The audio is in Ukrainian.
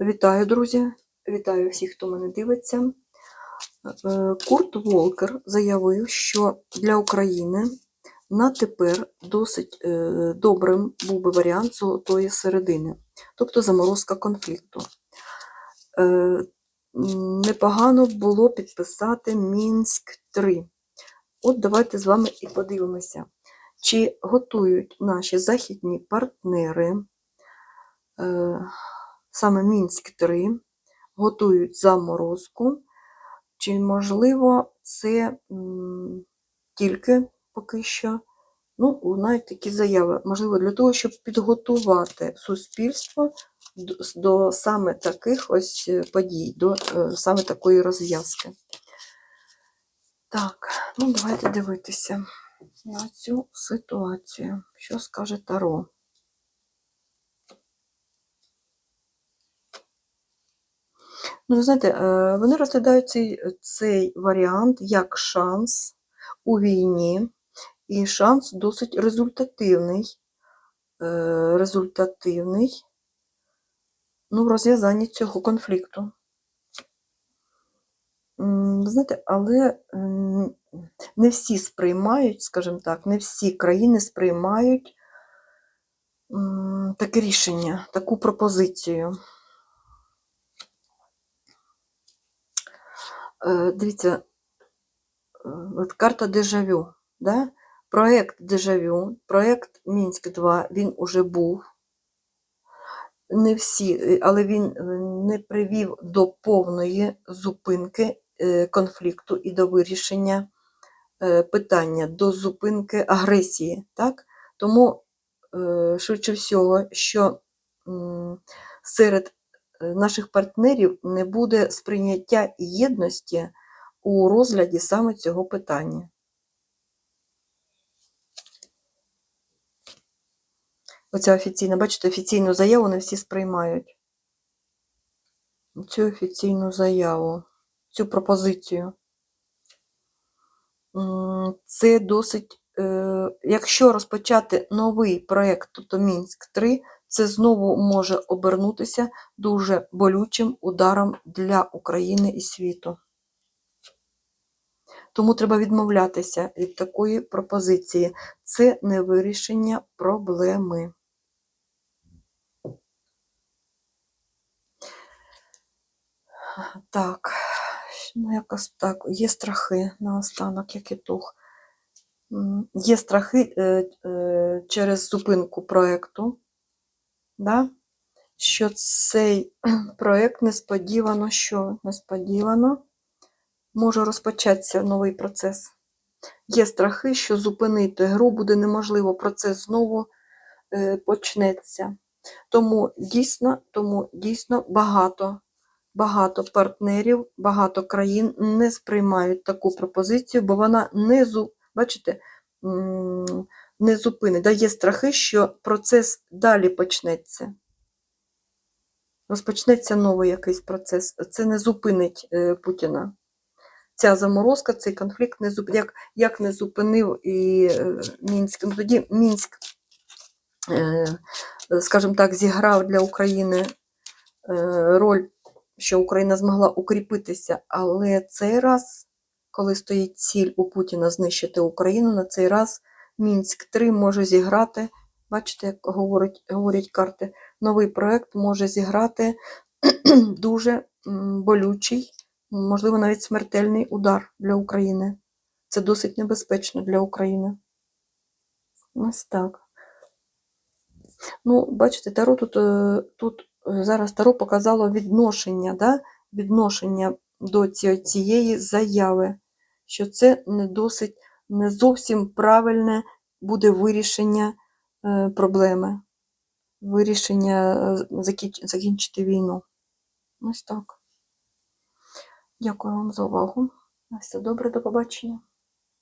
Вітаю, друзі! Вітаю всіх, хто мене дивиться. Е, Курт Волкер заявив, що для України на тепер досить е, добрим був би варіант золотої середини, тобто заморозка конфлікту. Е, Непогано було підписати Мінськ 3. От давайте з вами і подивимося, чи готують наші західні партнери саме Мінськ 3 готують заморозку, чи, можливо, це тільки поки що, ну, навіть такі заяви, можливо, для того, щоб підготувати суспільство до, до саме таких ось е, подій, до е, саме такої розв'язки. Так, ну давайте дивитися на цю ситуацію. Що скаже Таро? Ну, ви знаєте, е, вони розглядають цей, цей варіант як шанс у війні, і шанс досить результативний, е, результативний ну, в розв'язанні цього конфлікту. Знаєте, але не всі сприймають, скажімо так, не всі країни сприймають таке рішення, таку пропозицію. Дивіться, е, от карта дежавю. Да? Проєкт дежавю, проєкт Мінськ 2, він уже був. Не всі, е, але він е, не привів до повної зупинки е, конфлікту і до вирішення питання, до зупинки агресії. Так? Тому, швидше всього, що серед наших партнерів не буде сприйняття єдності у розгляді саме цього питання. Оця офіційна, бачите, офіційну заяву не всі сприймають. Цю офіційну заяву, цю пропозицію. Це досить, е, якщо розпочати новий проєкт, тобто Мінськ 3, це знову може обернутися дуже болючим ударом для України і світу. Тому треба відмовлятися від такої пропозиції. Це не вирішення проблеми. Так, ну якось так, є страхи наостанок, як ітог. М, Є страхи е, е, через зупинку проєкту, да? що цей проєкт несподівано, що несподівано може розпочатися новий процес. Є страхи, що зупинити гру буде неможливо, процес знову е, почнеться. Тому дійсно, тому дійсно багато, багато партнерів, багато країн не сприймають таку пропозицію, бо вона не зу, бачите, не зупинить. Дає страхи, що процес далі почнеться. Розпочнеться новий якийсь процес. Це не зупинить е, Путіна. Ця заморозка, цей конфлікт не зуп... як, як не зупинив і е, Мінськ. Ну, тоді Мінськ, е, скажімо так, зіграв для України роль, що Україна змогла укріпитися, але цей раз, коли стоїть ціль у Путіна знищити Україну, на цей раз Мінськ 3 може зіграти, бачите, як говорять, говорять карти, новий проект може зіграти дуже болючий можливо, навіть смертельний удар для України. Це досить небезпечно для України. Ось так. Ну, бачите, Таро тут, е, тут е, зараз Таро показало відношення, да? відношення до цієї заяви, що це не досить, не зовсім правильне буде вирішення е, проблеми, вирішення е, закінчити війну. Ось так. Дякую вам за увагу. На все добре, до побачення.